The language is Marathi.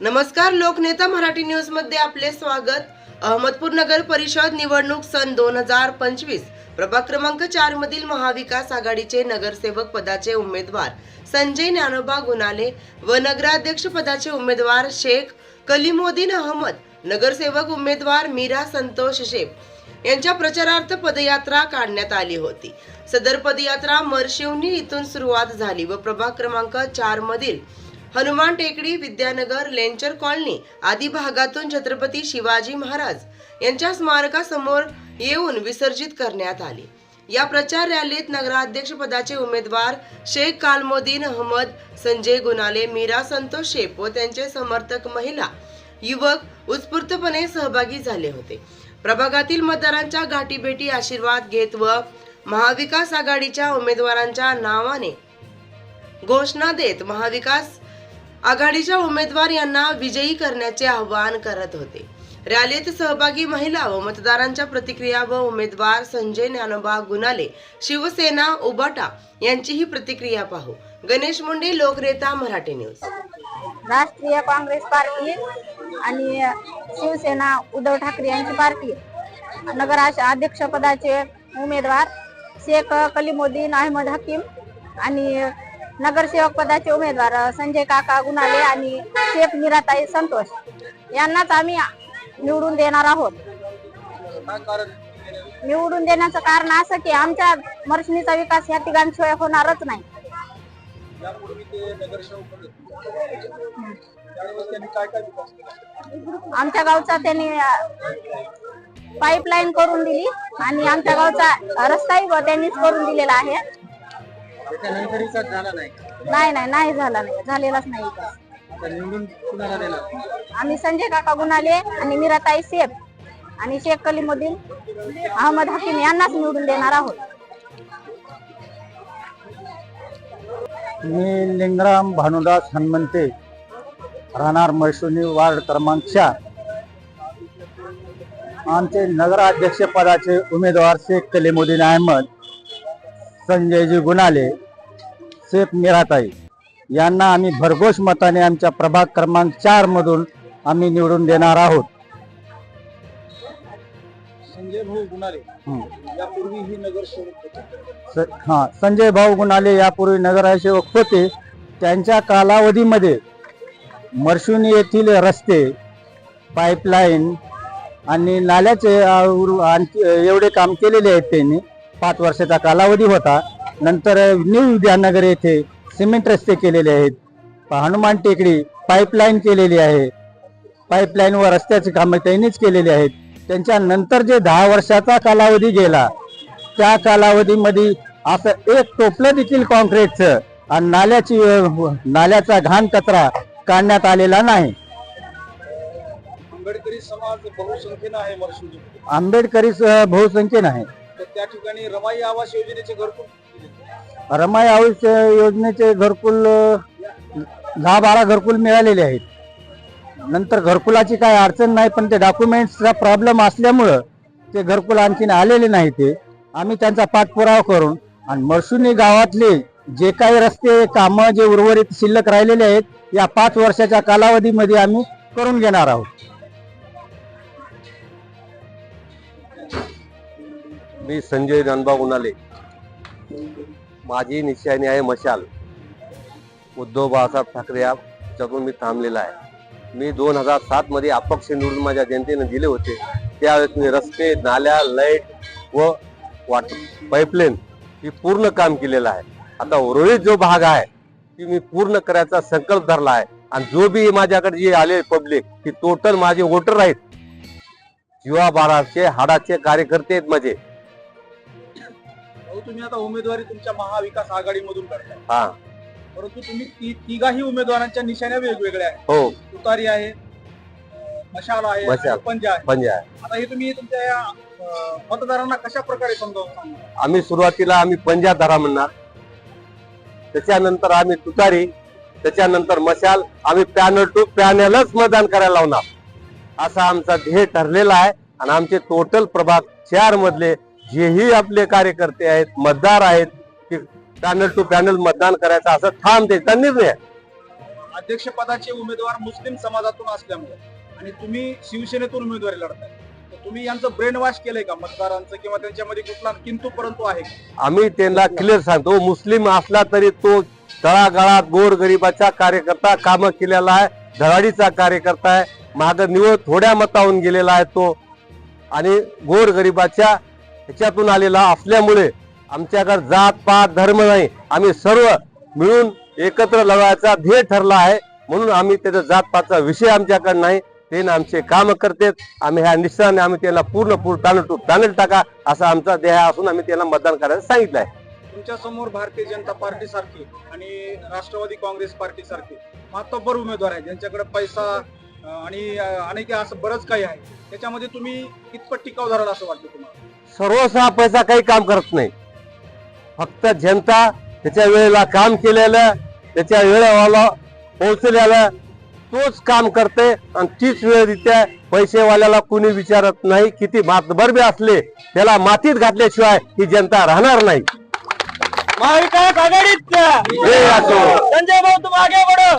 नमस्कार लोकनेता मराठी न्यूजमध्ये आपले स्वागत. अहमदपूर नगर परिषद निवडणूक सन दोन हजार पंचवीस. प्रभाग क्रमांक चार मधील महाविकास आघाडीचे नगरसेवक पदाचे उमेदवार संजय ज्ञानोबा गुनाले व नगराध्यक्ष पदाचे उमेदवार शेख कलिमोदीन अहमद नगरसेवक उमेदवार मीरा संतोष शेख यांच्या प्रचारार्थ पदयात्रा काढण्यात आली होती. सदर पदयात्रा मरशिवनी इथून सुरुवात झाली व प्रभाग क्रमांक चार मधील हनुमान टेकडी विद्यानगर लेंचर कॉलनी आदी भागातून छत्रपती शिवाजी महाराज यांच्या स्मारकासमोर येऊन विसर्जित करण्यात आली. या प्रचार रॅलीत नगराध्यक्ष पदाचे उमेदवार शेख कालमोदीन अहमद संजय गुनाले मीरा संतोष शेप व त्यांचे समर्थक महिला युवक उत्स्फूर्तपणे सहभागी झाले होते. प्रभागातील मतदारांच्या गाठीभेटी आशीर्वाद घेत व महाविकास आघाडीच्या उमेदवारांच्या नावाने घोषणा देत महाविकास आघाडीच्या उमेदवार यांना विजयी करण्याचे आवाहन करत होते. रॅलीत सहभागी महिला व मतदारांच्या प्रतिक्रिया व उमेदवार संजय ज्ञानोबा गुनाले शिवसेना उबाटा यांचीही प्रतिक्रिया पाहू. गणेश मुंडे लोकनेता मराठी न्यूज. राष्ट्रीय काँग्रेस पार्टी आणि शिवसेना उद्धव ठाकरे यांची पार्टी. नगर अध्यक्षपदाचे उमेदवार शेख कलिमुद्दीन अहमद हकीम आणि नगरसेवक पदाचे उमेदवार संजय काका गुणाले आणि शेख निराताई संतोष यांनाच आम्ही निवडून देणार आहोत. निवडून देण्याचं कारण असं की आमच्या मर्शनीचा विकास या तिघांशिवाय होणारच नाही. आमच्या गावचा त्यांनी पाईपलाईन करून दिली आणि आमच्या गावचा रस्ताही त्यांनीच करून दिलेला आहे. त्याच्यानंतर विकास झाला नाही नाही नाही नाही झाला नाही. झालेलाच नाही विकास. आता निवडून कुणाला देणार? आम्ही संजय काका गुनाले आणि मीराताई शेख आणि शेख कलीमुद्दीन अहमद हकीम यांनाच निवडून देणार आहोत. मी लिंगराम भानुदास हनुमंते राहणार मैसुनी वार्ड क्रमांक चार. आमचे नगराध्यक्ष पदाचे उमेदवार शेख कलीमुद्दीन अहमद संजयजी गुनाले शेख मिराताई. यांना आम्ही भरघोष मताने आमच्या प्रभाग क्रमांक चार मधून आम्ही निवडून देणार आहोत. संजय भाऊ गुणाले हं. यापूर्वी ही नगरसेवक होते. स- हा संजय भाऊ गुणाले यापूर्वी नगरसेवक होते. त्यांच्या कालावधीमध्ये मर्शुनी येथील रस्ते पाईपलाईन आणि नाल्याचे आणखी एवढे काम केलेले आहेत त्यांनी. पाच वर्षाचा कालावधी होता. नंतर न्यू विद्यानगर येथे सिमेंट रस्ते केलेले आहेत. हनुमान टेकडी पाईपलाईन केलेली आहे. पाईपलाईन व रस्त्याची कामं त्यांनीच केलेली आहेत. त्यांच्या नंतर जे दहा वर्षाचा कालावधी गेला त्या कालावधीमध्ये असं एक टोपलं देखील कॉन्क्रीटचं आणि नाल्याची नाल्याचा घाण कचरा काढण्यात आलेला नाही. आंबेडकरी समाज बहुसंख्येनं आहे आंबेडकरी बहुसंख्येन आहे. त्या ठिकाणी रमाई आवास योजनेचे घरकुल रमाई आवास योजनेचे घरकुल दहा बारा घरकुल मिळालेले आहेत. नंतर घरकुलाची काय अडचण नाही पण ते डॉक्युमेंट्सचा प्रॉब्लेम असल्यामुळं ते घरकुल आणखीन आलेले नाही ते. आम्ही त्यांचा पाठपुरावा करून आणि मर्सुनी गावातले जे काही रस्ते कामं जे उर्वरित शिल्लक राहिलेले आहेत या पाच वर्षाच्या कालावधीमध्ये आम्ही करून घेणार आहोत. मी संजय जानबा उन्हाले माझी निशाणी आहे मशाल. उद्धव बाळासाहेब ठाकरे याच्यातून मी थांबलेला आहे. मी दोन हजार सात मध्ये अपक्ष निवडून माझ्या जनतेने दिले होते. त्यावेळेस मी रस्ते नाल्या लाइट व वॉटर पाईपलाईन ही पूर्ण काम केलेलं आहे. आता उर्वरित जो भाग आहे ती मी पूर्ण करायचा संकल्प धरला आहे. आणि जो बी माझ्याकडे जे आले पब्लिक ती टोटल माझे वोटर आहेत. जीवा बाराचे हाडाचे कार्यकर्ते आहेत माझे. तुम्ही आता उमेदवारी तुमच्या महाविकास आघाडीमधून करताय. हा. परंतु तुम्ही ती तिघाही उमेदवारांच्या निशाण्या वेगवेगळ्या आहेत. हो. तुतारी आहे अं, मशाल आहे मशाल. आणि पंजा आहे. पंजा आहे. आता हे तुम्ही तुमच्या या, अं, मतदारांना कशा प्रकारे समजावून सांगणार? आम्ही सुरुवातीला आम्ही पंजा धरा म्हणणार. त्याच्यानंतर आम्ही तुतारी त्याच्यानंतर मशाल आम्ही पॅनल टू पॅनलच मतदान करायला लावणार. असा आमचा ध्येय ठरलेला आहे. आणि आमचे टोटल प्रभाग चार मधले जेही आपले कार्यकर्ते आहेत मतदार आहेत ते पॅनल टू पॅनल मतदान करायचं असं ठाम त्यांचा निर्णय आहे अध्यक्षपदाचे उमेदवार मुस्लिम समाजातून असल्यामुळे आणि तुम्ही शिवसेनेतून उमेदवारी लढताय. तुम्ही यांचं ब्रेन वॉश केलंय का मतदारांचं किंवा त्यांच्यामध्ये कुठला किंतु परंतु आहे का? आम्ही त्यांना क्लिअर सांगतो मुस्लिम असला तरी तो तळागाळात गोर गरिबाचा कार्यकर्ता काम केलेला आहे धडाडीचा कार्यकर्ता आहे माग निवड थोड्या मतावून गेलेला आहे तो आणि गोर गरिबाच्या ह्याच्यातून आलेला असल्यामुळे आमच्याकडे जात पात धर्म नाही. आम्ही सर्व मिळून एकत्र लढायचा ध्येय ठरला आहे. म्हणून आम्ही त्याचा जातपातचा विषय आमच्याकडे नाही. ते ना आमचे काम करतेत. आम्ही ह्या निश्चयाने आम्ही त्यांना पूर्ण पूर्ण तांदूळ तांदूळ टाका असा आमचा ध्येय असून आम्ही त्यांना मतदान करायला सांगितलं आहे. तुमच्यासमोर भारतीय जनता पार्टी सारखी आणि राष्ट्रवादी काँग्रेस पार्टी सारखी मातब्बर उमेदवार आहे ज्यांच्याकडे पैसा आणि अनेक असं बरंच काही आहे. त्याच्यामध्ये तुम्ही कितपत टिकाव धराल असं वाटतं तुम्हाला? सर्वसा पैसा काही काम करत नाही. फक्त जनता त्याच्या वेळेला काम केलेलं त्याच्या वेळेला पोहोचलेलं तोच काम करते आणि तीच वेळ त्या पैसेवाल्याला कुणी विचारत नाही किती मातबर बी असले त्याला मातीत घातल्याशिवाय ही जनता राहणार नाही. महाविकास आघाडीत असो संजय भाऊ तुम आगे बढ़ो